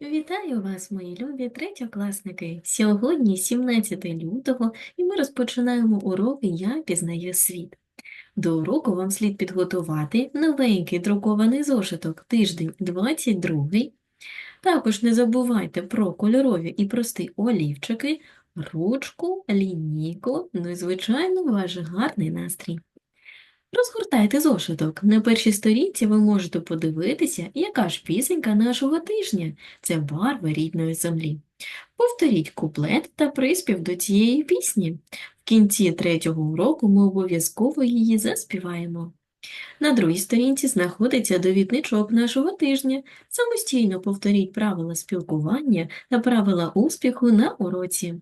Вітаю вас, мої любі третьокласники! Сьогодні 17 лютого, і ми розпочинаємо уроки «Я пізнаю світ». До уроку вам слід підготувати новенький друкований зошиток тиждень 22. Також не забувайте про кольорові і прості олівчики, ручку, лінійку, ну і, звичайно, ваш гарний настрій. Розгортайте зошиток. На першій сторінці ви можете подивитися, яка ж пісенька нашого тижня. Це барви рідної землі. Повторіть куплет та приспів до цієї пісні. В кінці третього уроку ми обов'язково її заспіваємо. На другій сторінці знаходиться довідничок нашого тижня. Самостійно повторіть правила спілкування та правила успіху на уроці.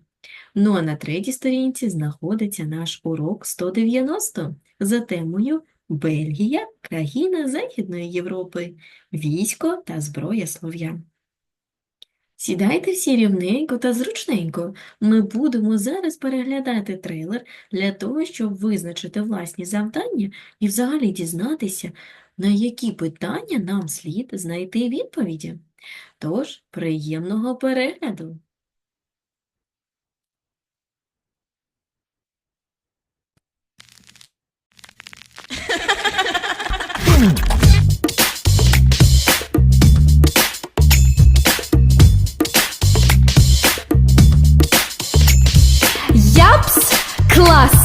Ну а на третій сторінці знаходиться наш урок 190 за темою Бельгія, країна Західної Європи, військо та зброя слов'ян. Сідайте всі рівненько та зручненько. Ми будемо зараз переглядати трейлер для того, щоб визначити власні завдання і взагалі дізнатися, на які питання нам слід знайти відповіді. Тож, приємного перегляду!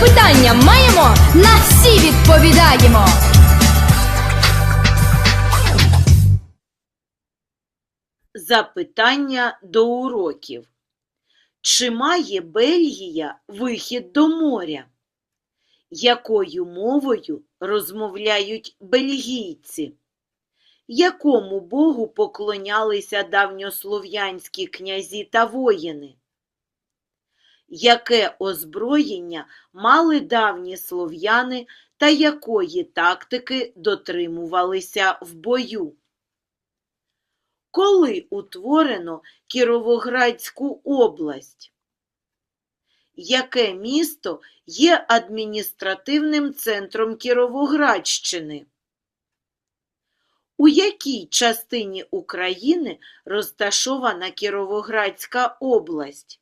Запитання маємо, на всі відповідаємо. Запитання до уроків. Чи має Бельгія вихід до моря? Якою мовою розмовляють бельгійці? Якому богу поклонялися давньослов'янські князі та воїни? Яке озброєння мали давні слов'яни та якої тактики дотримувалися в бою? Коли утворено Кіровоградську область? Яке місто є адміністративним центром Кіровоградщини? У якій частині України розташована Кіровоградська область?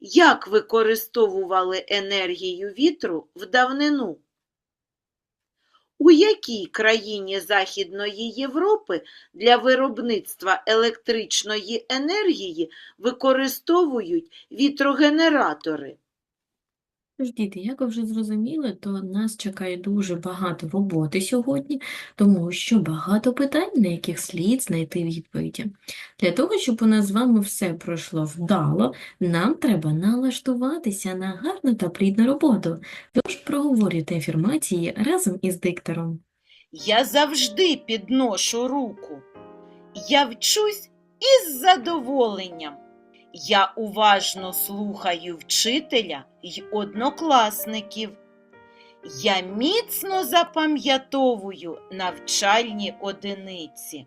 Як використовували енергію вітру в давнину? У якій країні Західної Європи для виробництва електричної енергії використовують вітрогенератори? Тож, діти, як ви вже зрозуміли, то нас чекає дуже багато роботи сьогодні, тому що багато питань, на яких слід знайти відповіді. Для того, щоб у нас з вами все пройшло вдало, нам треба налаштуватися на гарну та плідну роботу. Тож проговорюйте афірмації разом із диктором. Я завжди підношу руку. Я вчусь із задоволенням. Я уважно слухаю вчителя й однокласників. Я міцно запам'ятовую навчальні одиниці.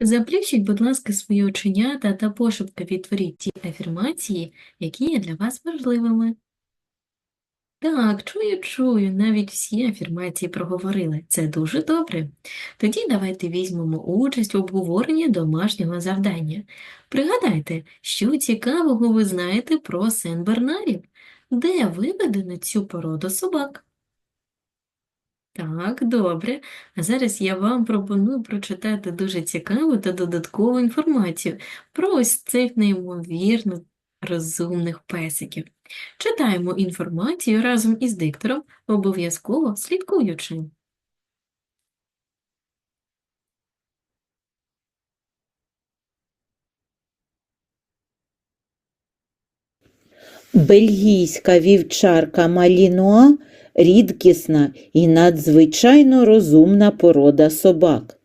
Заплющіть, будь ласка, свої оченята та пошепки відтворіть ті афірмації, які є для вас важливими. Так, чую, чую, навіть всі афірмації проговорили. Це дуже добре. Тоді давайте візьмемо участь у обговоренні домашнього завдання. Пригадайте, що цікавого ви знаєте про Сен-Бернарів? Де виведено цю породу собак? Так, добре. А зараз я вам пропоную прочитати дуже цікаву та додаткову інформацію про ось цих неймовірно розумних песиків. Читаємо інформацію разом із диктором, обов'язково слідкуючи. Бельгійська вівчарка Малінуа рідкісна і надзвичайно розумна порода собак.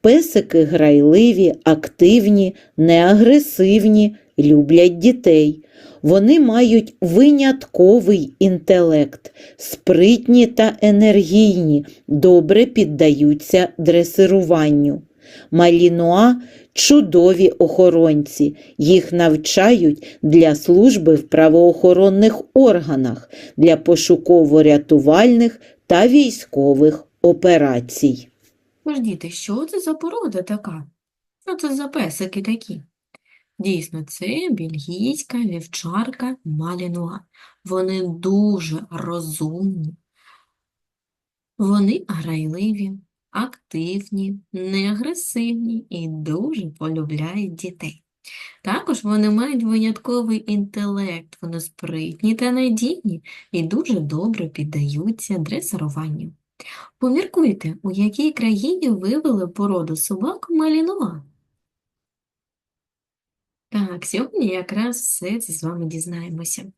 Песики грайливі, активні, неагресивні, люблять дітей. Вони мають винятковий інтелект, спритні та енергійні, добре піддаються дресируванню. Малінуа чудові охоронці, їх навчають для служби в правоохоронних органах, для пошуково-рятувальних та військових операцій. Тож, діти, що це за порода така? Що це за песики такі? Дійсно, це бельгійська вівчарка Малінуа. Вони дуже розумні. Вони грайливі, активні, неагресивні і дуже полюбляють дітей. Також вони мають винятковий інтелект, вони спритні та надійні і дуже добре піддаються дресируванню. Поміркуйте, у якій країні вивели породу собак Малінуа? Так, сьогодні якраз все це з вами дізнаємося.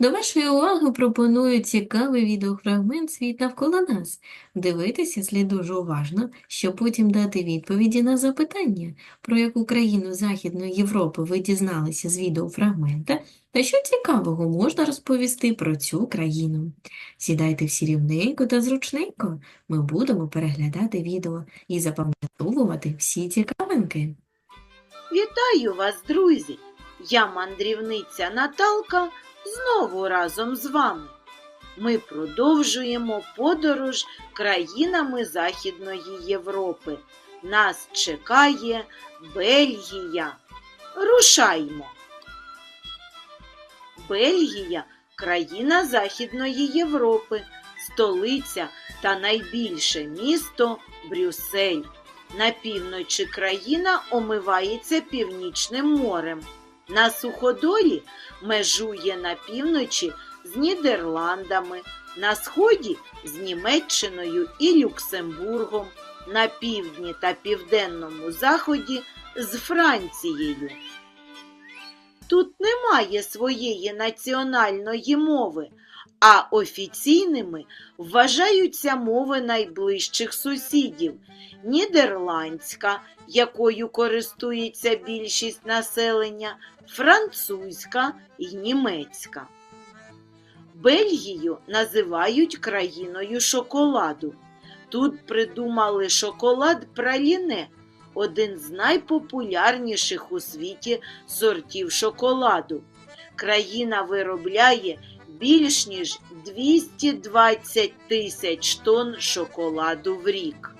До вашої уваги пропоную цікавий відеофрагмент «Світ навколо нас». Дивитися слід дуже уважно, щоб потім дати відповіді на запитання, про яку країну Західної Європи ви дізналися з відеофрагмента, та що цікавого можна розповісти про цю країну. Сідайте всі рівненько та зручненько, ми будемо переглядати відео і запам'ятовувати всі цікавинки. Вітаю вас, друзі! Я мандрівниця Наталка знову разом з вами. Ми продовжуємо подорож країнами Західної Європи. Нас чекає Бельгія. Рушаймо! Бельгія країна Західної Європи, столиця та найбільше місто Брюссель. На півночі країна омивається Північним морем. На суходолі межує на півночі з Нідерландами, на сході з Німеччиною і Люксембургом, на півдні та південному заході з Францією. Тут немає своєї національної мови, а офіційними вважаються мови найближчих сусідів нідерландська, якою користується більшість населення, французька і німецька. Бельгію називають країною шоколаду. Тут придумали шоколад праліне, один з найпопулярніших у світі сортів шоколаду. Країна виробляє більш ніж 220 тисяч тонн шоколаду в рік.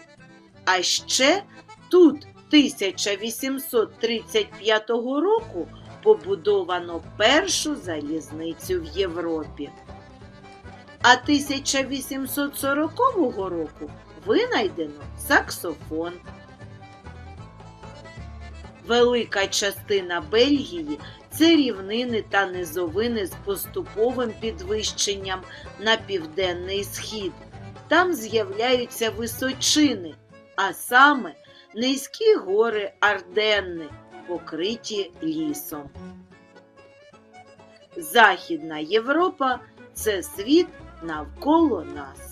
А ще тут 1835 року побудовано першу залізницю в Європі. А 1840 року винайдено саксофон. Велика частина Бельгії це рівнини та низовини з поступовим підвищенням на південний схід. Там з'являються височини, а саме низькі гори Арденни, покриті лісом. Західна Європа це світ навколо нас.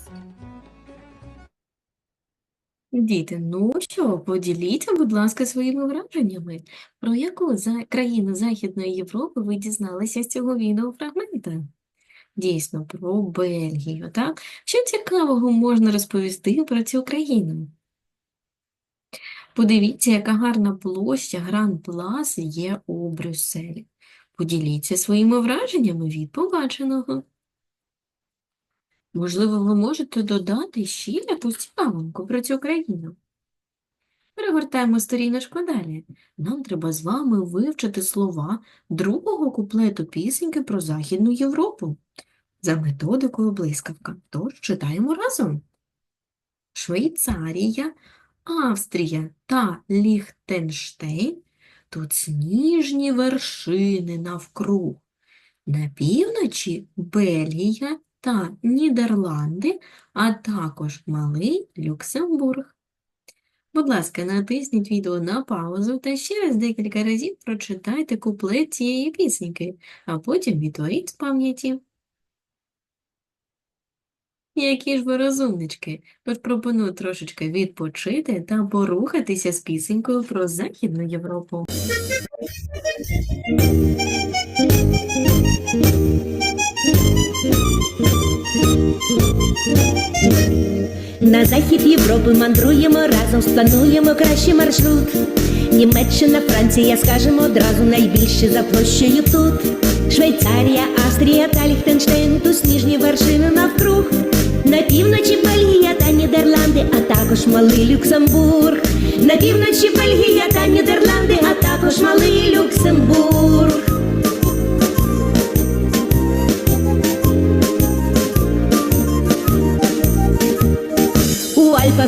Діти, ну що, поділіться, будь ласка, своїми враженнями. Про яку за... країну Західної Європи ви дізналися з цього відеофрагмента? Дійсно, про Бельгію, так? Що цікавого можна розповісти про цю країну? Подивіться, яка гарна площа Гран-Плас є у Брюсселі. Поділіться своїми враженнями від побаченого. Можливо, ви можете додати ще якусь цікавинку про цю країну. Перегортаємо сторіночку далі. Нам треба з вами вивчити слова другого куплету пісеньки про Західну Європу за методикою блискавка. Тож читаємо разом. Швейцарія, Австрія та Ліхтенштейн – тут сніжні вершини навкруг. На півночі Бельгія та Нідерланди, а також Малий Люксембург. Будь ласка, натисніть відео на паузу та ще раз декілька разів прочитайте куплет цієї пісеньки, а потім відтворіть з пам'яті. Які ж ви розумнички. Тож пропоную трошечки відпочити та порухатися з пісенькою про Західну Європу. На захід Європи мандруємо разом, сплануємо кращий маршрут. Німеччина, Франція, скажемо одразу найбільше за площею тут. Швейцарія, Австрія та Ліхтенштейн, тут сніжні вершини навкруг. На півночі Бельгія та Нідерланди, а також малий Люксембург. На півночі Бельгія та Нідерланди, а також малий Люксембург.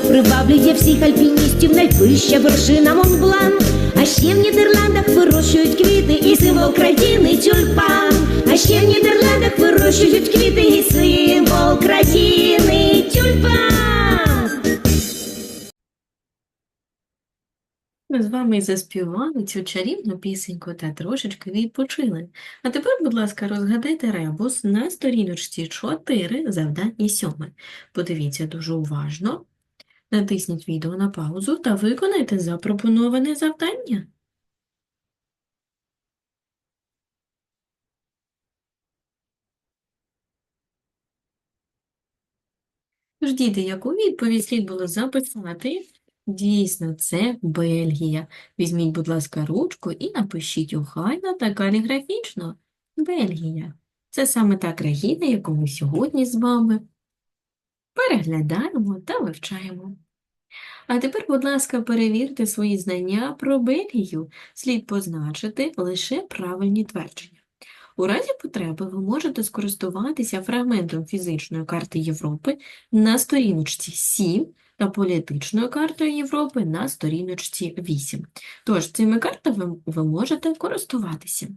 Приваблює всіх альпіністів найвища вершина Монблан. А ще в Нідерландах вирощують квіти і символ країни тюльпан. А ще в Нідерландах вирощують квіти і символ країни тюльпан. Ми з вами заспівали цю чарівну пісеньку та трошечки відпочили. А тепер, будь ласка, розгадайте ребус на сторіночці 4, завдання 7. Подивіться дуже уважно, натисніть відео на паузу та виконайте запропоноване завдання. Тож, діти, яку відповідь слід було записати? Дійсно, це Бельгія. Візьміть, будь ласка, ручку і напишіть охайно та каліграфічно. Бельгія. Це саме та країна, яку ми сьогодні з вами переглядаємо та вивчаємо. А тепер, будь ласка, перевірте свої знання про Бельгію. Слід позначити лише правильні твердження. У разі потреби ви можете скористуватися фрагментом фізичної карти Європи на сторіночці 7 та політичною картою Європи на сторіночці 8. Тож цими картами ви можете користуватися.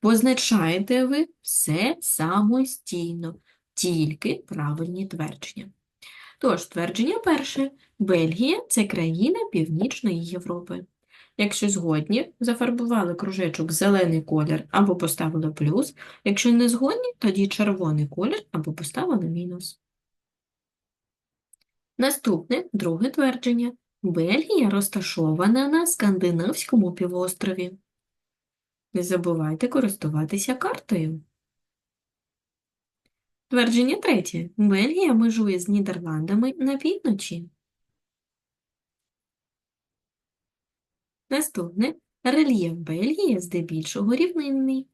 Позначаєте ви все самостійно, тільки правильні твердження. Тож, твердження перше. Бельгія – це країна Північної Європи. Якщо згодні, зафарбували кружечок зелений колір або поставили плюс. Якщо не згодні, тоді червоний колір або поставили мінус. Наступне, друге твердження. Бельгія розташована на Скандинавському півострові. Не забувайте користуватися картою. Твердження третє. Бельгія межує з Нідерландами на півночі. Наступне. Рельєф Бельгії здебільшого рівнинний.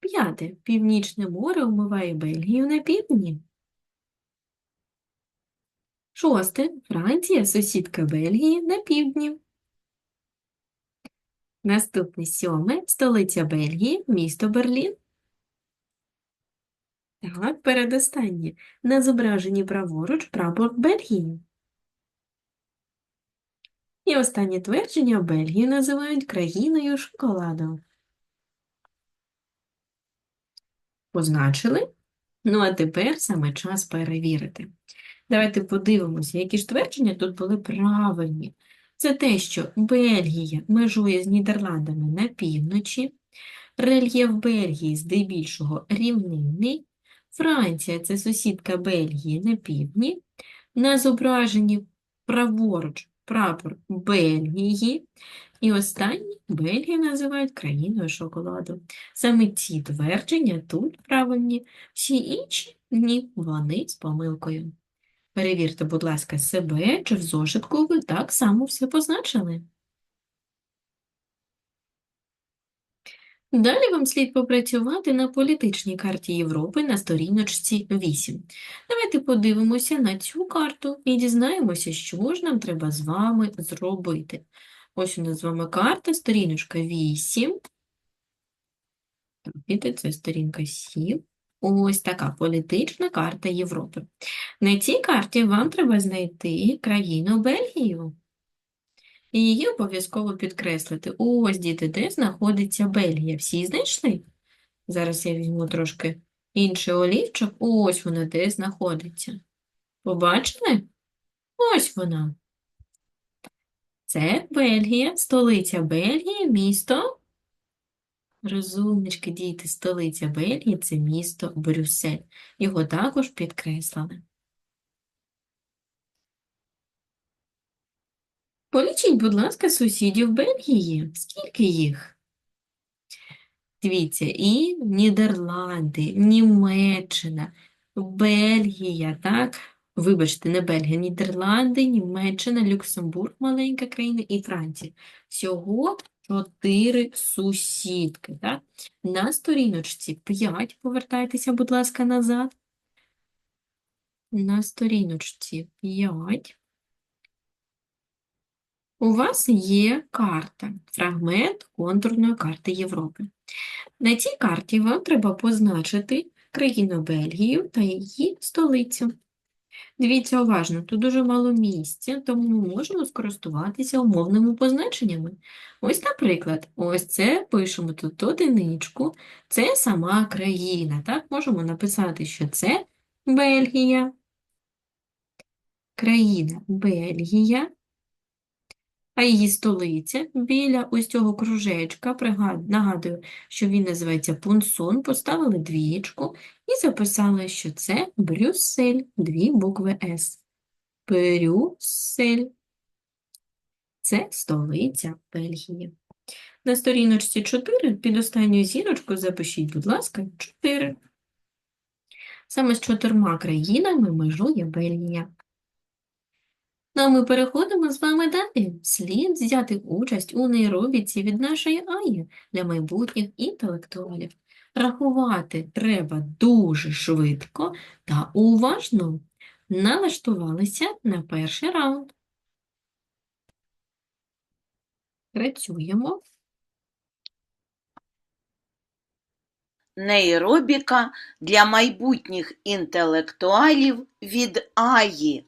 П'яте. Північне море омиває Бельгію на півдні. Шосте. Франція – сусідка Бельгії на півдні. Наступне сьоме. Столиця Бельгії – місто Берлін. Так, передостаннє. На зображенні праворуч прапор Бельгії. І останнє твердження Бельгію називають країною шоколаду. Позначили? Ну, а тепер саме час перевірити. Давайте подивимося, які ж твердження тут були правильні. Це те, що Бельгія межує з Нідерландами на півночі, рельєф Бельгії здебільшого рівнинний, Франція – це сусідка Бельгії на півдні, на зображенні праворуч прапор Бельгії, і останнє Бельгію називають країною шоколаду. Саме ці твердження тут правильні, всі інші – ні, вони з помилкою. Перевірте, будь ласка, себе, чи в зошитку ви так само все позначили. Далі вам слід попрацювати на політичній карті Європи на сторіночці 8. Давайте подивимося на цю карту і дізнаємося, що ж нам треба з вами зробити. Ось у нас з вами карта, сторіночка 8. Бачите, це сторінка 7. Ось така політична карта Європи. На цій карті вам треба знайти країну Бельгію. І її обов'язково підкреслити. Ось, діти, де знаходиться Бельгія. Всі знайшли? Зараз я візьму трошки інший олівчик. Ось вона де знаходиться. Побачили? Ось вона. Це Бельгія, столиця Бельгії, місто Розумнички, діти, столиця Бельгії – це місто Брюссель. Його також підкреслили. Полічіть, будь ласка, сусідів Бельгії. Скільки їх? Дивіться, і Нідерланди, Німеччина, Бельгія, так? Вибачте, не Бельгія, Нідерланди, Німеччина, Люксембург, маленька країна, і Франція. Всього чотири сусідки, так? На сторіночці 5, повертайтеся, будь ласка, назад. На сторіночці 5. У вас є карта, фрагмент контурної карти Європи. На цій карті вам треба позначити країну Бельгію та її столицю. Дивіться уважно, тут дуже мало місця, тому ми можемо скористуватися умовними позначеннями. Ось, наприклад, ось це пишемо тут одиничку, це сама країна. Так, можемо написати, що це Бельгія. Країна Бельгія. А її столиця біля ось цього кружечка, нагадую, що він називається Пунсон, поставили двієчку і записали, що це Брюссель, дві букви С. Брюссель. Це столиця Бельгії. На сторіночці 4 під останньою зірочкою запишіть, будь ласка, 4. Саме з чотирма країнами межує Бельгія. Ну, а ми переходимо з вами далі. Слід взяти участь у нейробіці від нашої Аї для майбутніх інтелектуалів. Рахувати треба дуже швидко та уважно. Налаштувалися на перший раунд. Працюємо. Нейробіка для майбутніх інтелектуалів від Аї.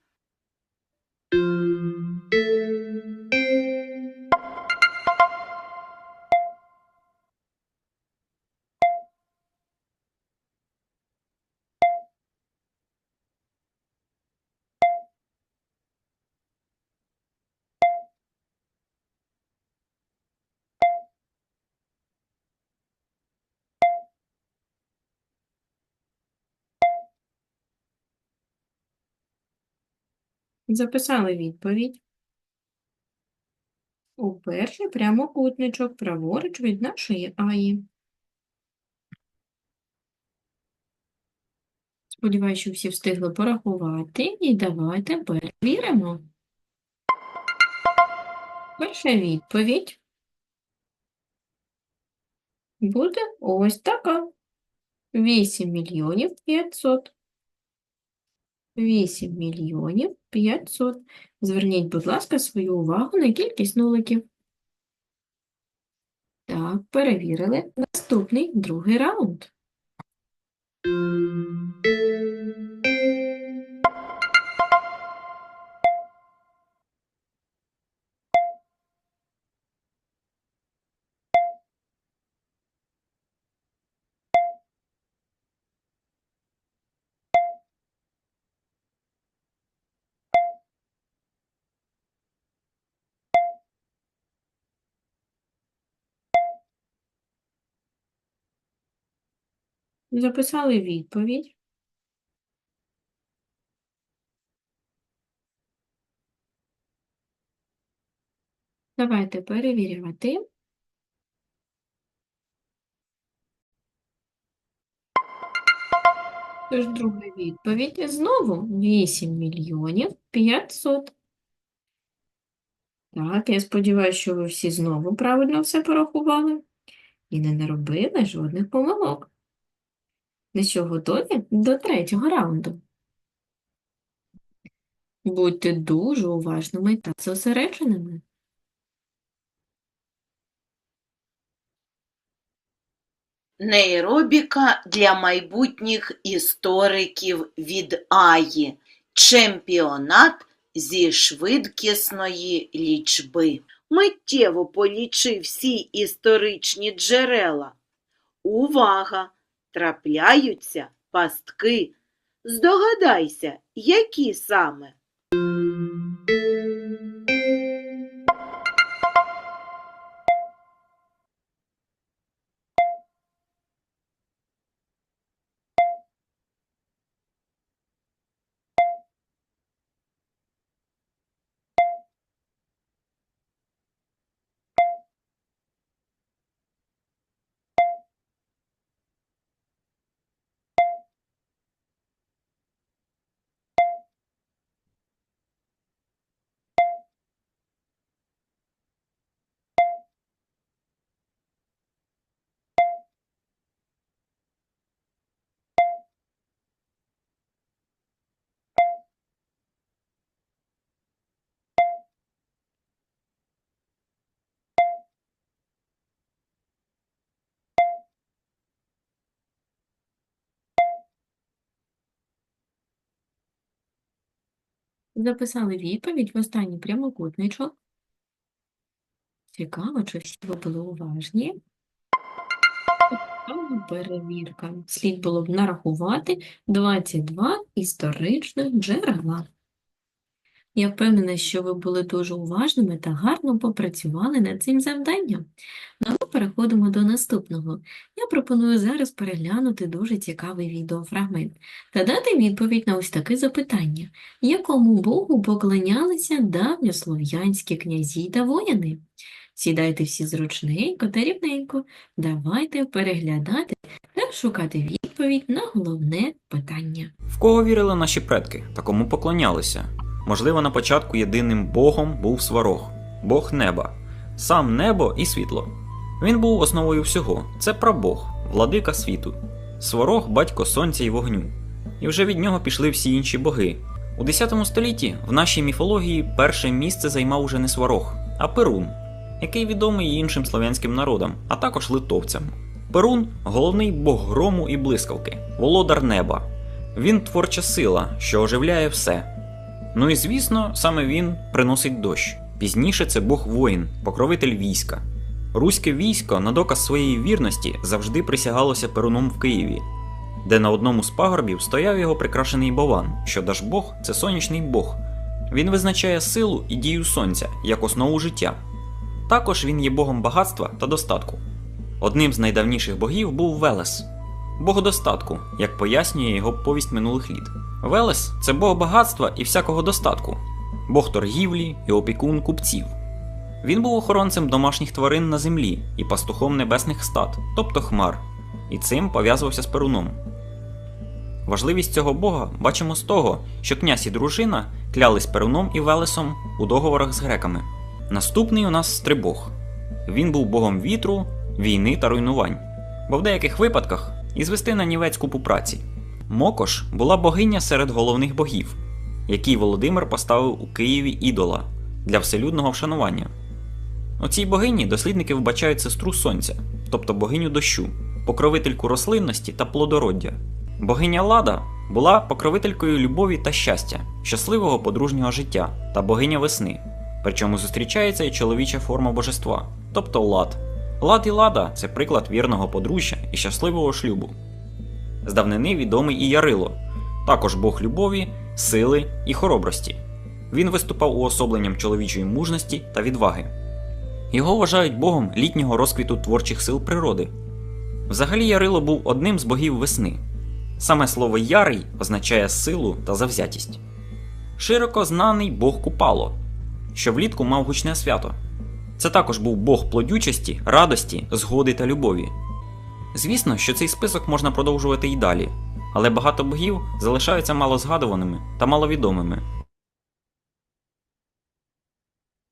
Записали відповідь. У перший прямокутничок праворуч від нашої Аї. Сподіваюсь, що всі встигли порахувати, і давайте перевіримо. Перша відповідь буде ось така. 8 мільйонів 500. 8 мільйонів 500. Зверніть, будь ласка, свою увагу на кількість нуликів. Так, перевірили. Наступний, другий раунд. Записали відповідь. Давайте перевіряти. Тож друга відповідь. Знову 8 мільйонів 500. Так, я сподіваюся, що ви всі знову правильно все порахували і не наробили жодних помилок. Ну що, готові до третього раунду? Будьте дуже уважними та зосередженими. Нейробіка для майбутніх істориків від Аї. Чемпіонат зі швидкісної лічби. Миттєво полічи всі історичні джерела. Увага! Трапляються пастки. Здогадайся, які саме. Записали відповідь в останній прямокутничок. Цікаво, чи всі ви були уважні. Перевірка. Слід було б нарахувати 22 історичних джерела. Я впевнена, що ви були дуже уважними та гарно попрацювали над цим завданням. Ну, ми переходимо до наступного. Я пропоную зараз переглянути дуже цікавий відеофрагмент та дати відповідь на ось таке запитання. Якому Богу поклонялися давньослов'янські князі та воїни? Сідайте всі зручненько та рівненько. Давайте переглядати та шукати відповідь на головне питання. В кого вірили наші предки та кому поклонялися? Можливо, на початку єдиним богом був сварог, бог неба, сам небо і світло. Він був основою всього це прабог, владика світу, сварог батько сонця і вогню. І вже від нього пішли всі інші боги. У 10 столітті в нашій міфології перше місце займав уже не сварог, а Перун, який відомий іншим славянським народам, а також литовцям. Перун головний бог грому і блискавки, володар неба. Він творча сила, що оживляє все. Ну і звісно, саме він приносить дощ. Пізніше це Бог воїн, покровитель війська. Руське військо на доказ своєї вірності завжди присягалося перуном в Києві, де на одному з пагорбів стояв його прикрашений Бован, що Дажбог це сонячний Бог. Він визначає силу і дію сонця як основу життя. Також він є богом багатства та достатку. Одним з найдавніших богів був Велес, бог достатку, як пояснює його повість минулих літ. Велес це бог багатства і всякого достатку, бог торгівлі і опікун купців. Він був охоронцем домашніх тварин на землі і пастухом небесних стад, тобто хмар, і цим пов'язувався з Перуном. Важливість цього бога бачимо з того, що князь і дружина клялись Перуном і Велесом у договорах з греками. Наступний у нас стрибог. Він був богом вітру, війни та руйнувань, бо в деяких випадках і звести на нівець купу праці. Мокош була богиня серед головних богів, якій Володимир поставив у Києві ідола для вселюдного вшанування. У цій богині дослідники вбачають сестру сонця, тобто богиню дощу, покровительку рослинності та плодороддя. Богиня Лада була покровителькою любові та щастя, щасливого подружнього життя та богиня весни. Причому зустрічається і чоловіча форма божества, тобто лад. Лад і лада це приклад вірного подружжя і щасливого шлюбу. З давнини відомий і Ярило, також бог любові, сили і хоробрості. Він виступав уособленням чоловічої мужності та відваги. Його вважають богом літнього розквіту творчих сил природи. Взагалі Ярило був одним з богів весни. Саме слово ярий означає силу та завзятість. Широко знаний бог Купало, що влітку мав гучне свято. Це також був бог плодючості, радості, згоди та любові. Звісно, що цей список можна продовжувати і далі, але багато богів залишаються малозгадуваними та маловідомими.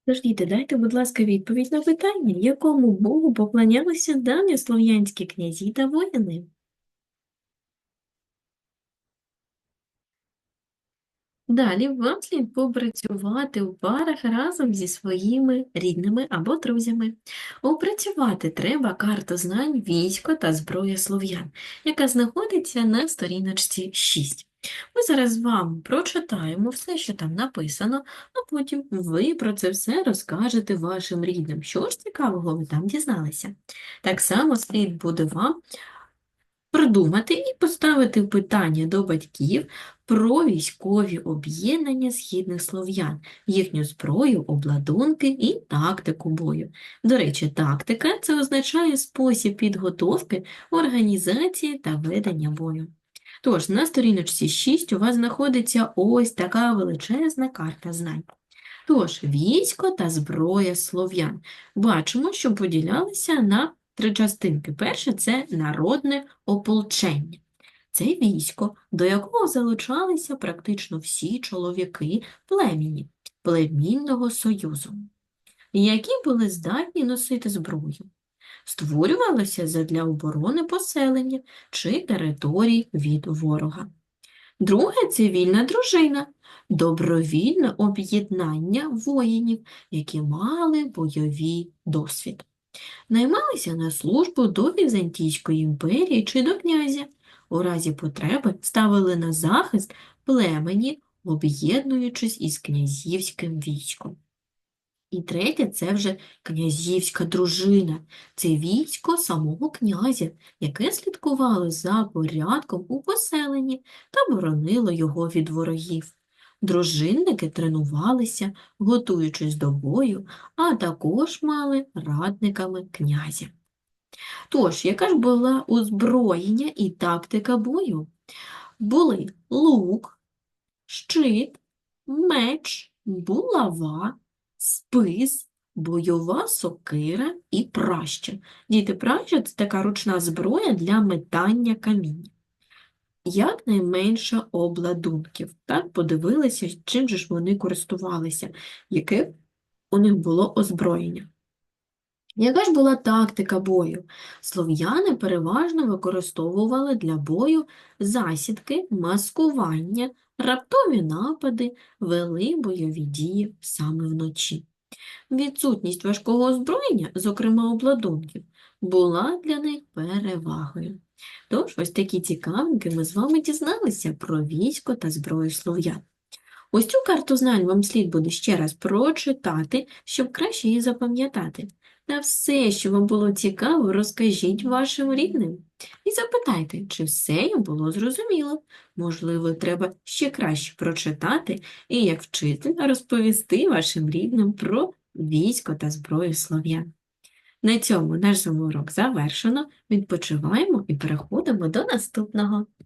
Тож, діти, дайте, будь ласка, відповідь на питання, якому Богу поклонялися давньослов'янські князі та воїни? Далі вам слід попрацювати у парах разом зі своїми рідними або друзями. Опрацювати треба карту знань військо та зброя слов'ян, яка знаходиться на сторіночці 6. Ми зараз з вами прочитаємо все, що там написано, а потім ви про це все розкажете вашим рідним. Що ж цікавого ви там дізналися? Так само слід буде вам придумати і поставити питання до батьків про військові об'єднання східних слов'ян, їхню зброю, обладунки і тактику бою. До речі, тактика – це означає спосіб підготовки, організації та ведення бою. Тож, на сторіночці 6 у вас знаходиться ось така величезна карта знань. Тож, військо та зброя слов'ян. Бачимо, що поділялися на три частинки. Перше – це народне ополчення. Це військо, до якого залучалися практично всі чоловіки племені, племінного союзу, які були здатні носити зброю. Створювалося задля оборони поселення чи територій від ворога. Друге – це вільна дружина, добровільне об'єднання воїнів, які мали бойовий досвід. Наймалися на службу до Візантійської імперії чи до князя. У разі потреби ставили на захист племені об'єднуючись із князівським військом. І третє – це вже князівська дружина. Це військо самого князя, яке слідкувало за порядком у поселенні та боронило його від ворогів. Дружинники тренувалися, готуючись до бою, а також мали радниками князя. Тож, яка ж була озброєння і тактика бою? Були лук, щит, меч, булава, спис, бойова сокира і праща. Діти, праща – це така ручна зброя для метання каміння. Якнайменше обладунків. Так, подивилися, чим же ж вони користувалися, яке у них було озброєння. Яка ж була тактика бою? Слов'яни переважно використовували для бою засідки, маскування, раптові напади, вели бойові дії саме вночі. Відсутність важкого озброєння, зокрема обладунків, була для них перевагою. Тож, ось такі цікавинки ми з вами дізналися про військо та зброю слов'ян. Ось цю карту знань вам слід буде ще раз прочитати, щоб краще її запам'ятати. Та все, що вам було цікаво, розкажіть вашим рідним. І запитайте, чи все їм було зрозуміло. Можливо, треба ще краще прочитати і, як вчитель, розповісти вашим рідним про військо та зброю слов'ян. На цьому наш урок завершено. Відпочиваємо і переходимо до наступного.